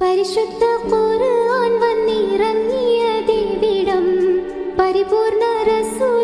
പരിശുദ്ധ ഖുർആൻ വന്നിറങ്ങിയതിവിടം പരിപൂർണ റസൂൽ